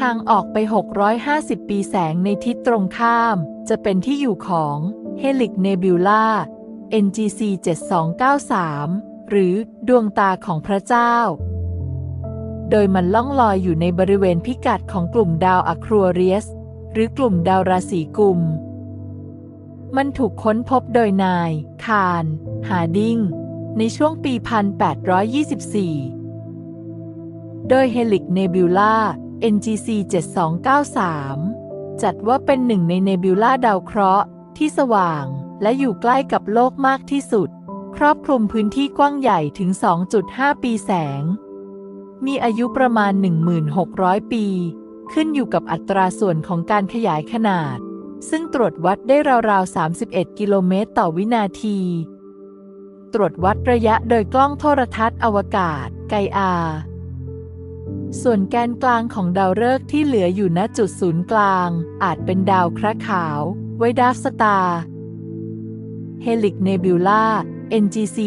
ห่างออกไป 650 ปีแสงในทิศตรงข้าม จะเป็นที่อยู่ของเฮลิกเนบิวลา NGC 7293 หรือดวงตาของพระเจ้า โดยมันล่องลอยอยู่ในบริเวณพิกัดของกลุ่มดาวอะครัวเรียส หรือกลุ่มดาวราศีกุม มันถูกค้นพบโดยนาย คารฮาดิง ในช่วงปี 1824 โดยเฮลิกเนบิวลา NGC 7293 จัดว่าเป็นหนึ่งในเนบิวลาดาวเคราะห์ที่สว่าง และอยู่ใกล้กับโลกมากที่สุด ครอบคลุมพื้นที่กว้างใหญ่ถึง 2.5 ปีแสง มีอายุประมาณ 1,600 ปี ขึ้นอยู่กับอัตราส่วนของการขยายขนาด ซึ่งตรวจวัดได้ราวๆ 31 กิโลเมตรต่อวินาที ตรวจวัดระยะโดยกล้องโทรทัศน์อวกาศไกอา ส่วนแกนกลางของดาวฤกษ์ที่เหลืออยู่ณจุดศูนย์กลาง อาจเป็นดาวคราขาว ไวดาฟสตาร์เฮลิกเนบิวลา NGC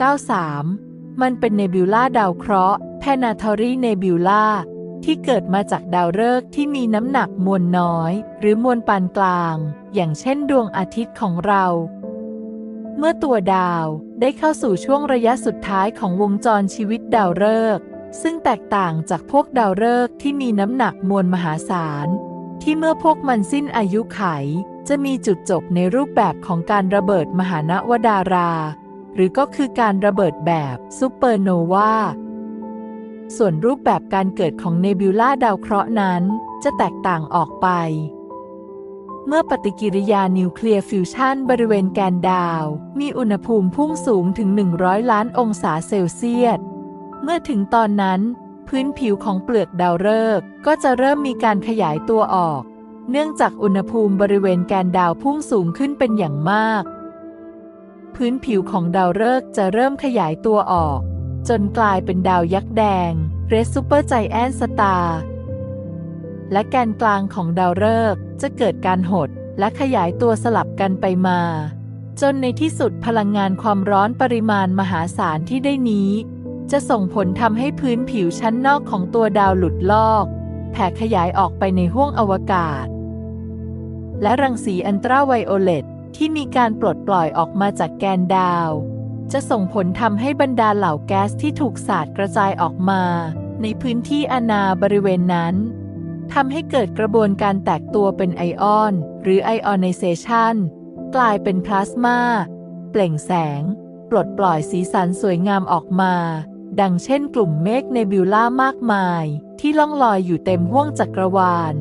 7293 มันเป็นเนบิวลาดาวเคราะห์ Planetary Nebula ที่เกิดมาจากดาวฤกษ์ที่มีน้ำหนักมวลน้อย หรือมวลปานกลาง อย่างเช่นดวงอาทิตย์ของเรา เมื่อตัวดาวได้เข้าสู่ช่วงระยะสุดท้ายของวงจรชีวิตดาวฤกษ์ ซึ่งแตกต่างจากพวกดาวฤกษ์ที่มีน้ำหนักมวลมหาศาล ที่เมื่อพวกมันสิ้นอายุไข จะมีจุดจบในรูปแบบของการระเบิดมหานวดารา หรือก็คือการระเบิดแบบซูเปอร์โนวาส่วนรูปแบบการเกิดของเนบิวลาดาวเคราะห์นั้น จะแตกต่างออกไป เมื่อปฏิกิริยานิวเคลียร์ฟิวชันบริเวณแกนดาว มีอุณหภูมิพุ่งสูงถึง 100 ล้านองศาเซลเซียส เมื่อถึงตอนนั้น พื้นผิวของเปลือกดาวฤกษ์ก็จะเริ่มมีการขยายตัวออก เนื่องจากอุณหภูมิบริเวณแกนดาวพุ่งสูงขึ้นเป็นอย่างมาก พื้นผิวของดาวฤกษ์จะเริ่มขยายตัวออก จนกลายเป็นดาวยักษ์แดง Red Super Giant Star และแกนกลางของดาวฤกษ์จะเกิดการหดและขยายตัวสลับกันไปมา จนในที่สุดพลังงานความร้อนปริมาณมหาศาลที่ได้นี้ จะส่งผลทำให้พื้นผิวชั้นนอกของตัวดาวหลุดลอก แผ่ขยายออกไปในห้วงอวกาศ และรังสีอันตราไวโอเลตที่มีการปลดปล่อยออกมาจากแกนดาว จะส่งผลทำให้บรรดาเหล่าแก๊สที่ถูกสาดกระจายออกมา ในพื้นที่อาณาบริเวณนั้นทำให้เกิดกระบวนการแตกตัวเป็นไอออน หรือไอออนไนเซชันกลายเป็นพลาสมา เปล่งแสง ปลดปล่อยสีสันสวยงามออกมา ดังเช่นกลุ่มเมฆเนบิวล่ามากมาย ที่ล่องลอยอยู่เต็มห้วงจักรวาล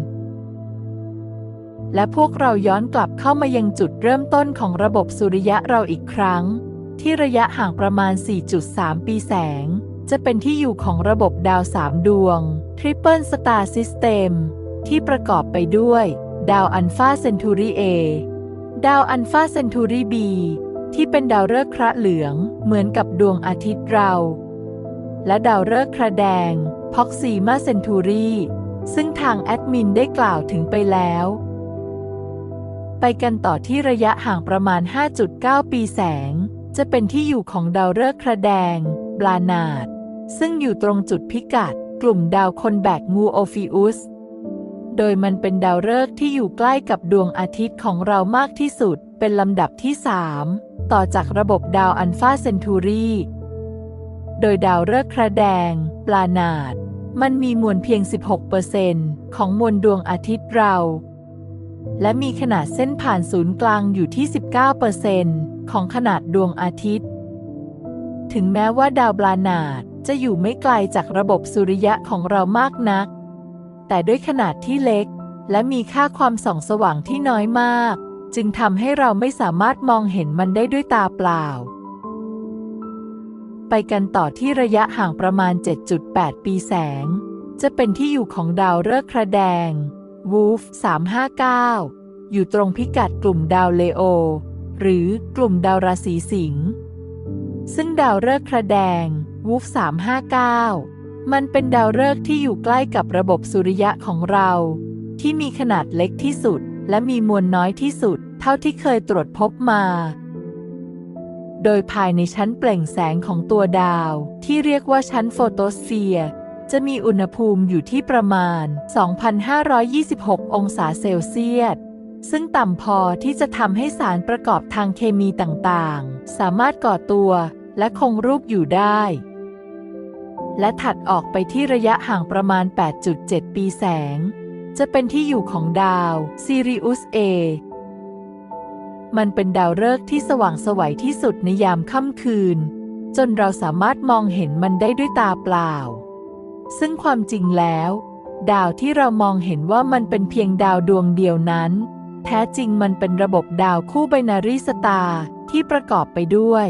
และพวกเราย้อนกลับเข้ามายังจุดเริ่มต้นของระบบสุริยะเราอีกครั้ง ที่ระยะห่างประมาณ 4.3 ปีแสง จะเป็นที่อยู่ของระบบดาวสามดวง Triple Star System ที่ประกอบไปด้วย ดาวอัลฟาเซนทูรีเอดาวอัลฟาเซนทูรีบีที่เป็นดาวฤกษ์คระเหลือง เหมือนกับดวงอาทิตย์เรา และดาวฤกษ์คระแดงพ็อกซีมาเซนทูรีซึ่งทางแอดมินได้กล่าวถึงไปแล้ว ไปกันต่อที่ระยะห่างประมาณ 5.9 ปีแสง จะเป็นที่อยู่ของดาวฤกษ์คระแดง บลานาด ซึ่งอยู่ตรงจุดพิกัด กลุ่มดาวคนแบกงูโอฟิอุส โดยมันเป็นดาวฤกษ์ที่อยู่ใกล้กับดวงอาทิตย์ของเรามากที่สุด เป็นลำดับที่ 3 ต่อจากระบบดาวอัลฟาเซนทูรี โดยดาวฤกษ์คระแดง ปลานาด มันมีมวลเพียง 16%ของมวลดวงอาทิตย์เรา และมีขนาดเส้นผ่านศูนย์กลางอยู่ที่ 19%ของขนาดดวงอาทิตย์ ถึงแม้ว่าดาวบลานาดจะอยู่ไม่ไกลจากระบบสุริยะของเรามากนัก แต่ด้วยขนาดที่เล็ก และมีค่าความส่องสว่างที่น้อยมาก จึงทำให้เราไม่สามารถมองเห็นมันได้ด้วยตาเปล่า ไปกันต่อที่ระยะห่างประมาณ 7.8 ปีแสง จะเป็นที่อยู่ของดาวฤกษ์คระแดงวูฟ359 อยู่ตรงพิกัดกลุ่มดาวเลโอ หรือกลุ่มดาวราศีสิงห์ ซึ่งดาวฤกษ์คระแดงวูฟ359 มันเป็นดาวฤกษ์ที่อยู่ใกล้กับระบบสุริยะของเรา ที่มีขนาดเล็กที่สุด และมีมวลน้อยที่สุด เท่าที่เคยตรวจพบมา โดยภายในชั้นเปล่งแสงของตัวดาว ที่เรียกว่าชั้นโฟโตสเฟียร์จะมีอุณหภูมิอยู่ที่ประมาณ 2,526 องศาเซลเซียส ซึ่งต่ำพอที่จะทำให้สารประกอบทางเคมีต่างๆ สามารถก่อตัวและคงรูปอยู่ได้ และถัดออกไปที่ระยะห่างประมาณ 8.7 ปีแสง จะเป็นที่อยู่ของดาวซีริอุสเอ มันเป็นดาวฤกษ์ที่สว่างสวัยที่สุดในยามค่ำคืน จนเราสามารถมองเห็นมันได้ด้วยตาเปล่า ซึ่งความจริงแล้ว ดาวที่เรามองเห็นว่ามันเป็นเพียงดาวดวงเดียวนั้น แท้จริงมันเป็นระบบดาวคู่ไบนารีสตาร์ที่ประกอบไปด้วย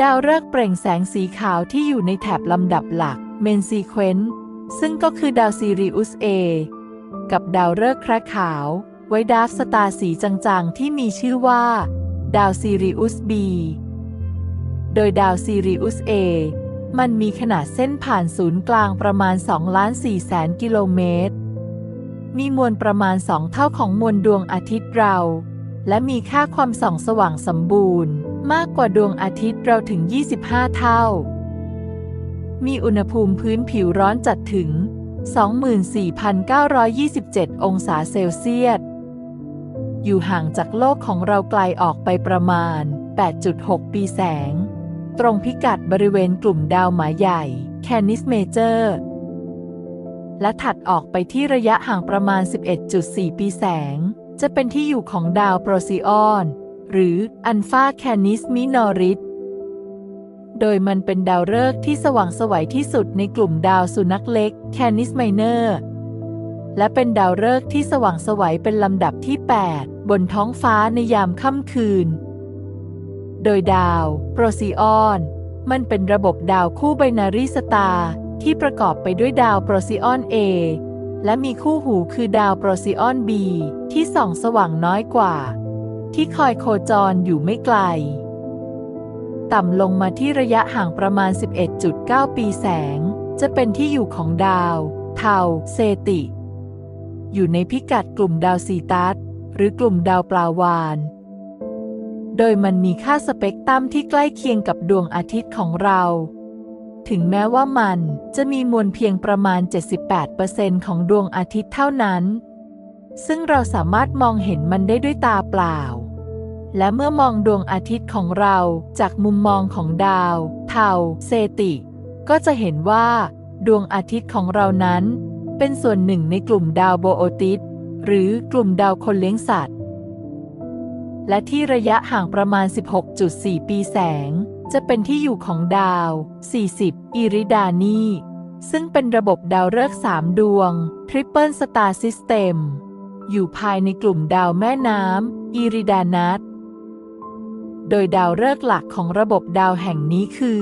ดาวฤกษ์เปล่งแสงสีขาวที่อยู่ในแถบลำดับหลักเมนซีเควนต์ซึ่งก็คือดาวซีริอุสเอกับดาวฤกษ์แคระขาว ไว้ดาร์ฟสตาร์สีจางๆ ที่มีชื่อว่า ดาวซีริอุสบีโดยดาวซีริอุสเอมันมีขนาดเส้นผ่านศูนย์กลางประมาณ2ล้าน4แสนกิโลเมตร มีมวลประมาณสองเท่าของมวลดวงอาทิตย์เรา และมีค่าความส่องสว่างสมบูรณ์ มากกว่าดวงอาทิตย์เราถึง 25 เท่า มีอุณหภูมิพื้นผิวร้อนจัดถึง 24,927 องศาเซลเซียส อยู่ห่างจากโลกของเราไกลออกไปประมาณ 8.6 ปีแสง ตรงพิกัดบริเวณกลุ่มดาวหมาใหญ่แคนิสเมเจอร์และถัดออกไปที่ระยะห่างประมาณ 11.4 ปีแสง จะเป็นที่อยู่ของดาวโปรซีออน หรืออัลฟาแคนิสมินอริสโดยมันเป็นดาวฤกษ์ที่สว่างสวัยที่สุดในกลุ่มดาวสุนัขเล็กแคนิสไมเนอร์และเป็นดาวฤกษ์ที่สว่างสวัยเป็นลำดับที่ 8 บนท้องฟ้าในยามค่ำคืน โดยดาวโปรซีออน มันเป็นระบบดาวคู่ไบนารีสตาร์ที่ประกอบไปด้วยดาวโปรซีออน A และมีคู่หูคือดาวโปรซีออน B ที่ส่องสว่างน้อยกว่า ที่คอยโคจรอยู่ไม่ไกล ต่ำลงมาที่ระยะห่างประมาณ 11.9 ปีแสง จะเป็นที่อยู่ของดาว เทาเซติ อยู่ในพิกัดกลุ่มดาวซีตัส หรือกลุ่มดาวปลาวาน โดยมันมีค่าสเปกตรัมที่ใกล้เคียงกับดวงอาทิตย์ของเรา ถึงแม้ว่ามันจะมีมวลเพียงประมาณ 78%ของดวงอาทิตย์เท่านั้น ซึ่งเราสามารถมองเห็นมันได้ด้วยตาเปล่า และเมื่อมองดวงอาทิตย์ของเราจากมุมมองของดาว เทาเซติ ก็จะเห็นว่า ดวงอาทิตย์ของเรานั้นเป็นส่วนหนึ่งในกลุ่มดาวโบโอติส หรือกลุ่มดาวคนเลี้ยงสัตว์ และที่ระยะห่างประมาณ 16.4 ปีแสง จะเป็นที่อยู่ของดาว 40 อิริดานีซึ่งเป็นระบบดาวฤกษ์สามดวง Triple Star System อยู่ภายในกลุ่มดาวแม่น้ำอิริดานัสโดยดาวฤกษ์หลักของระบบดาวแห่งนี้คือ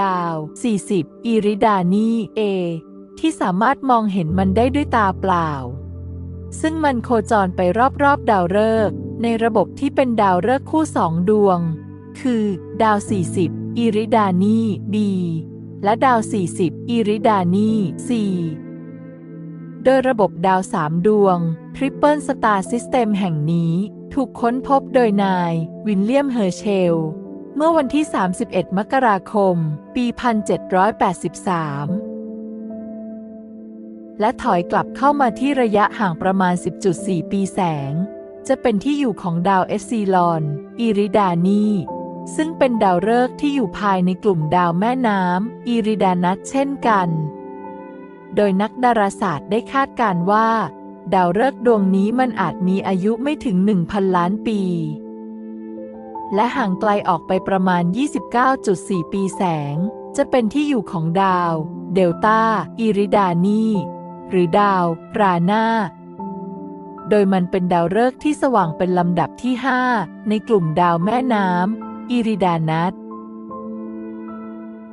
ดาว 40 อิริดานี A ที่สามารถมองเห็นมันได้ด้วยตาเปล่า ซึ่งมันโคจรไปรอบๆ ดาวฤกษ์ในระบบที่เป็นดาวฤกษ์คู่สองดวง คือ ดาว 40 อิริดานี B และดาว 40 อิริดานี C โดยระบบดาวสามดวง Triple Star System แห่งนี้ถูกค้นพบโดยนาย วินเลียม เฮอร์เชล เมื่อวันที่ 31 มกราคม ปี 1783 และถอยกลับเข้ามาที่ระยะห่างประมาณ 10.4 ปีแสง จะเป็นที่อยู่ของดาวเอฟซีลอนอิริดานีซึ่งเป็นดาวฤกษ์ที่อยู่ภายในกลุ่มดาวแม่น้ำอิริดานัสเช่นกัน โดยนักดาราศาสตร์ได้คาดการณ์ว่า ดาวฤกษ์ดวงนี้มันอาจมีอายุไม่ถึง 1,000 ล้านปี และห่างไกลออกไปประมาณ 29.4 ปีแสง จะเป็นที่อยู่ของดาว เดลต้าอิริดานี หรือดาว ราหน้า โดยมันเป็นดาวฤกษ์ที่สว่างเป็นลำดับที่ 5 ในกลุ่มดาวแม่น้ำอิริดานัส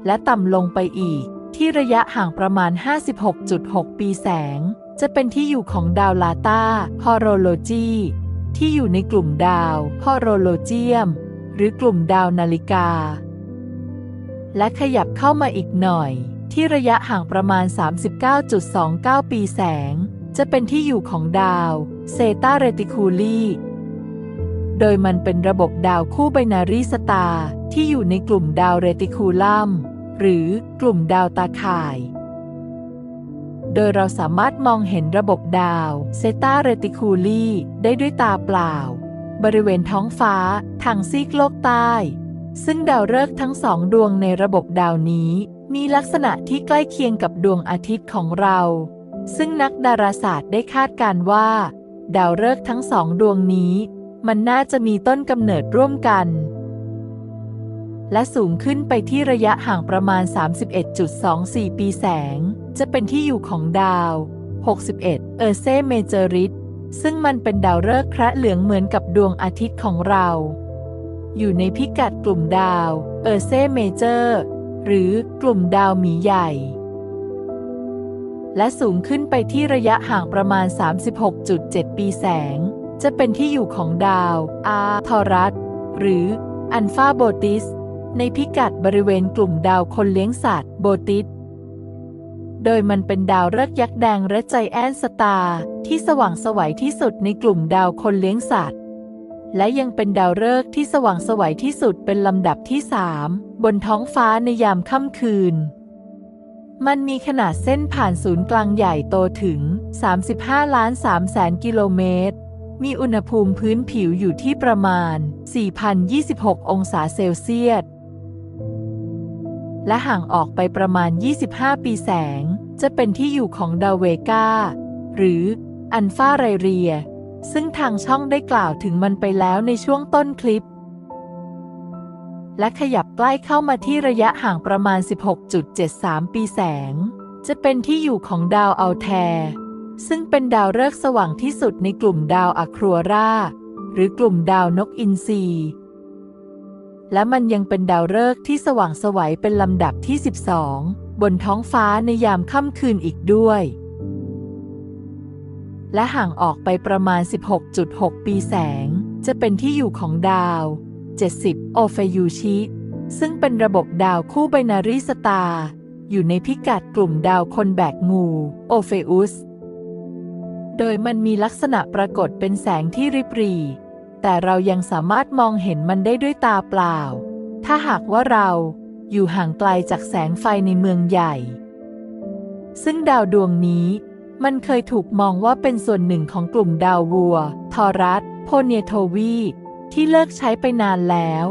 และต่ำลงไปอีก ที่ระยะห่างประมาณ 56.6 ปีแสง จะเป็นที่อยู่ของดาวลาตาฮอโรโลจีที่อยู่ในกลุ่มดาวฮอโรโลเจียม หรือกลุ่มดาวนาฬิกา และขยับเข้ามาอีกหน่อย ที่ระยะห่างประมาณ 39.29 ปีแสง จะเป็นที่อยู่ของดาวเซตาเรติคูลีโดยมันเป็นระบบดาวคู่ไบนารีสตาร์ที่อยู่ในกลุ่มดาวเรติคูลัมหรือกลุ่มดาวตาข่าย โดยเราสามารถมองเห็นระบบดาวเซตาเรติคูลีได้ด้วยตาเปล่า บริเวณท้องฟ้าทางซีกโลกใต้ ซึ่งดาวฤกษ์ทั้งสองดวงในระบบดาวนี้ มีลักษณะที่ใกล้เคียงกับดวงอาทิตย์ของเรา ซึ่งนักดาราศาสตร์ได้คาดการณ์ว่า ดาวฤกษ์ทั้งสองดวงนี้ มันน่าจะมีต้นกำเนิดร่วมกัน และสูงขึ้นไปที่ระยะห่างประมาณ 31.24 ปีแสง จะเป็นที่อยู่ของดาว 61 เออร์เซเมเจอริสซึ่งมันเป็นดาวฤกษ์คระเหลืองเหมือนกับดวงอาทิตย์ของเรา อยู่ในพิกัดกลุ่มดาวเออร์เซเมเจอร์ หรือกลุ่มดาวหมีใหญ่ และสูงขึ้นไปที่ระยะห่างประมาณ 36.7 ปีแสง จะเป็นที่อยู่ของดาวอาทอรัส หรืออันฟาโบติส ในพิกัดบริเวณกลุ่มดาวคนเลี้ยงสัตว์โบติสโดยมันเป็นดาวฤกษ์ยักษ์แดงและใจแอนสตาร์ที่สว่างสวัยที่สุดในกลุ่มดาวคนเลี้ยงสัตว์ และยังเป็นดาวฤกษ์ที่สว่างสวัยที่สุดเป็นลำดับที่สามบนท้องฟ้าในยามค่ำคืน มันมีขนาดเส้นผ่านศูนย์กลางใหญ่โตถึง 35 ล้าน3แสนกิโลเมตร มีอุณหภูมิพื้นผิวอยู่ที่ประมาณ 4,026 องศาเซลเซียส และห่างออกไปประมาณ 25 ปีแสง จะเป็นที่อยู่ของดาวเวกาหรืออันฟาไรเรีย ซึ่งทางช่องได้กล่าวถึงมันไปแล้วในช่วงต้นคลิป และขยับใกล้เข้ามาที่ระยะห่างประมาณ 16.73 ปีแสง จะเป็นที่อยู่ของดาวอัลแทร์ซึ่งเป็นดาวฤกษ์สว่างที่สุดในกลุ่มดาวอะครัวรา หรือกลุ่มดาวนกอินทรีและมันยังเป็นดาวฤกษ์ที่สว่างสวัยเป็นลำดับที่ 12 บนท้องฟ้าในยามค่ำคืนอีกด้วย และห่างออกไปประมาณ 16.6 ปีแสง จะเป็นที่อยู่ของดาว 70 โอเฟยูชิ ซึ่งเป็นระบบดาวคู่ไบนารีสตาร์อยู่ในพิกัดกลุ่มดาวคนแบกงูโอเฟอุส โดยมันมีลักษณะปรากฏเป็นแสงที่ริบหรี่แต่เรายังสามารถมองเห็นมันได้ด้วยตาเปล่า ถ้าหากว่าเราอยู่ห่างไกลจากแสงไฟในเมืองใหญ่ ซึ่งดาวดวงนี้ มันเคยถูกมองว่าเป็นส่วนหนึ่งของกลุ่มดาววัว ทอรัส โพเนโทวี ที่เลิกใช้ไปนานแล้ว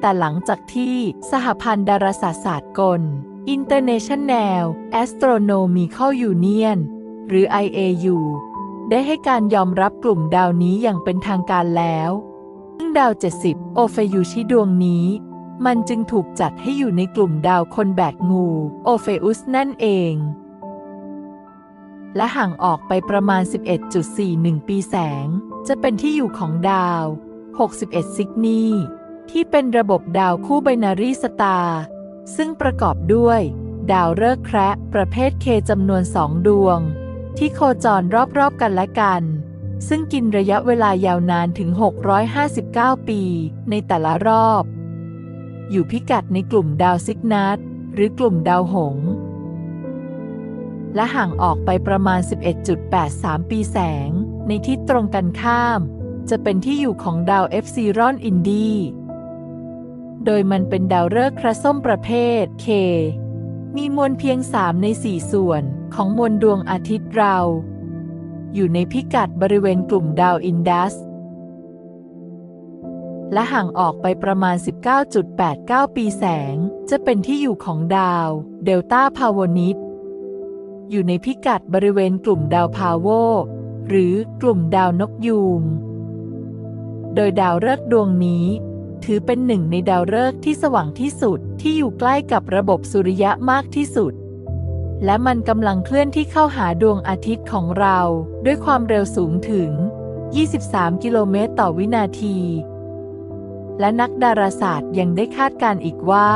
แต่หลังจากที่สหพันธ์ดาราศาสตร์ศาสตร์กล International Astronomical Union หรือ IAU ได้ให้การยอมรับกลุ่มดาวนี้อย่างเป็นทางการแล้วซึ่งดาว 70 โอเฟยูชิดวงนี้ มันจึงถูกจัดให้อยู่ในกลุ่มดาวคนแบกงู โอเฟอุสนั่นเอง และห่างออกไปประมาณ 11.41 ปีแสง จะเป็นที่อยู่ของดาว 61 ซิกนีที่เป็นระบบดาวคู่ไบนารีสตาร์ซึ่งประกอบด้วย ดาวฤกษ์แคระประเภทเคจำนวนสองดวง ที่โคจรรอบๆกันและกัน ซึ่งกินระยะเวลายาวนานถึง 659 ปีในแต่ละรอบ อยู่พิกัดในกลุ่มดาวซิกนัสหรือกลุ่มดาวหงส์ และห่างออกไปประมาณ 11.83 ปีแสง ในทิศตรงกันข้าม จะเป็นที่อยู่ของดาวเอฟซีรอนอินดีโดยมันเป็นดาวฤกษ์คระส้มประเภท K มีมวลเพียง 3 ใน 4 ส่วนของมวลดวงอาทิตย์เรา อยู่ในพิกัดบริเวณกลุ่มดาวอินดัส และห่างออกไปประมาณ 19.89 ปีแสง จะเป็นที่อยู่ของดาว เดลต้าพาวนิต อยู่ในพิกัดบริเวณกลุ่มดาวพาโว หรือกลุ่มดาวนกยูง โดยดาวฤกษ์ดวงนี้ถือเป็นหนึ่งในดาวฤกษ์ที่สว่างที่สุดที่อยู่ใกล้กับระบบสุริยะมากที่สุด และมันกำลังเคลื่อนที่เข้าหาดวงอาทิตย์ของเราด้วยความเร็วสูงถึง 23 กิโลเมตรต่อวินาที และนักดาราศาสตร์ยังได้คาดการณ์อีกว่า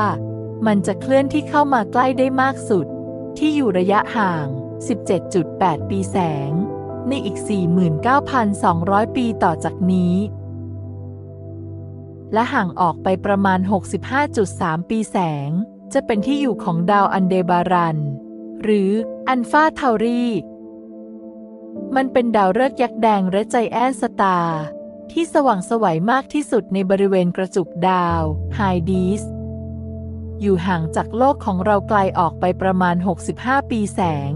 มันจะเคลื่อนที่เข้ามาใกล้ได้มากสุด ที่อยู่ระยะห่าง 17.8 ปีแสง ในอีก 49,200 ปีต่อจากนี้ และห่างออกไปประมาณ 65.3 ปีแสง จะเป็นที่อยู่ของดาวอันเดบารัน หรืออันฟาเทารีมันเป็นดาวฤกษ์ยักษ์แดงและใจแอนสตาร์ที่สว่างสวัยมากที่สุดในบริเวณกระจุกดาวไฮดีส อยู่ห่างจากโลกของเราไกลออกไปประมาณ 65 ปีแสง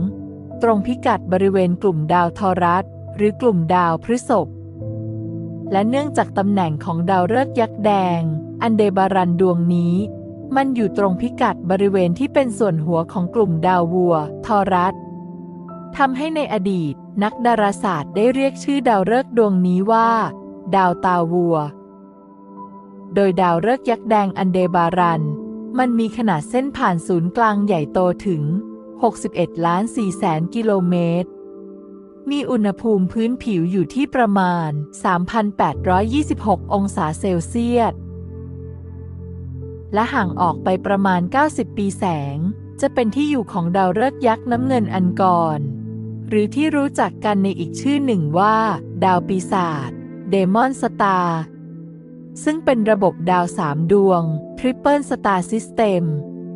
ตรงพิกัดบริเวณกลุ่มดาวทอรัสหรือกลุ่มดาวพฤษภและเนื่องจากตำแหน่งของดาวฤกษ์ยักษ์แดง อันเดบารันดวงนี้ มันอยู่ตรงพิกัดบริเวณที่เป็นส่วนหัวของกลุ่มดาววัว ทอรัสทำให้ในอดีตนักดาราศาสตร์ได้เรียกชื่อดาวฤกษ์ดวงนี้ว่า ดาวตาวัว โดยดาวฤกษ์ยักษ์แดงอันเดบารัน มันมีขนาดเส้นผ่านศูนย์กลางใหญ่โตถึง 61 ล้าน4แสนกิโลเมตร มีอุณหภูมิพื้นผิวอยู่ที่ประมาณ 3,826 องศาเซลเซียส และห่างออกไปประมาณ 90 ปีแสง จะเป็นที่อยู่ของดาวฤกษ์ยักษ์น้ำเงินอันกร หรือที่รู้จักกันในอีกชื่อหนึ่งว่า ดาวปีศาจเดมอนสตาร์ซึ่งเป็นระบบดาวสามดวง Triple Star System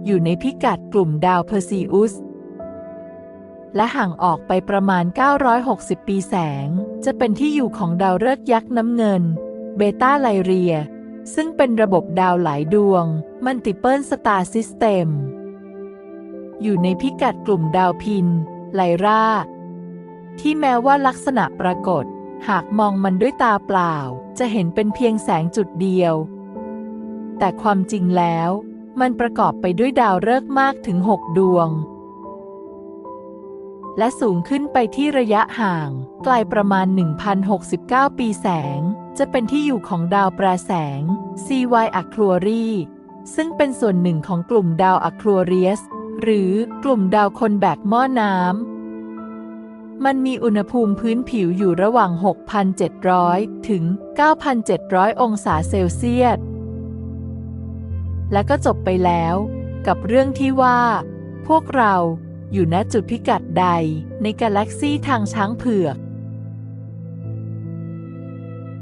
อยู่ในพิกัดกลุ่มดาวเพอร์ซีอุสและห่างออกไปประมาณ 960 ปีแสง จะเป็นที่อยู่ของดาวฤกษ์ยักษ์น้ำเงิน เบต้าไลเรีย ซึ่งเป็นระบบดาวหลายดวง Multiple Star System อยู่ในพิกัดกลุ่มดาวพิน ไลราที่แม้ว่าลักษณะปรากฏ หากมองมันด้วยตาเปล่า จะเห็นเป็นเพียงแสงจุดเดียว แต่ความจริงแล้ว มันประกอบไปด้วยดาวฤกษ์มากถึง 6 ดวง และสูงขึ้นไปที่ระยะห่าง ไกลประมาณ 1,069 ปีแสง จะเป็นที่อยู่ของดาวปราแสง CY a c r u r y ซึ่งเป็นส่วนหนึ่งของกลุ่มดาวอะครัวเรียส หรือกลุ่มดาวคนแบกหม้อน้ำ มันมีอุณหภูมิพื้นผิวอยู่ระหว่าง 6,700 ถึง 9,700 องศาเซลเซียส และก็จบไปแล้ว กับเรื่องที่ว่า พวกเราอยู่ณจุดพิกัดใดในกาแล็กซีทางช้างเผือก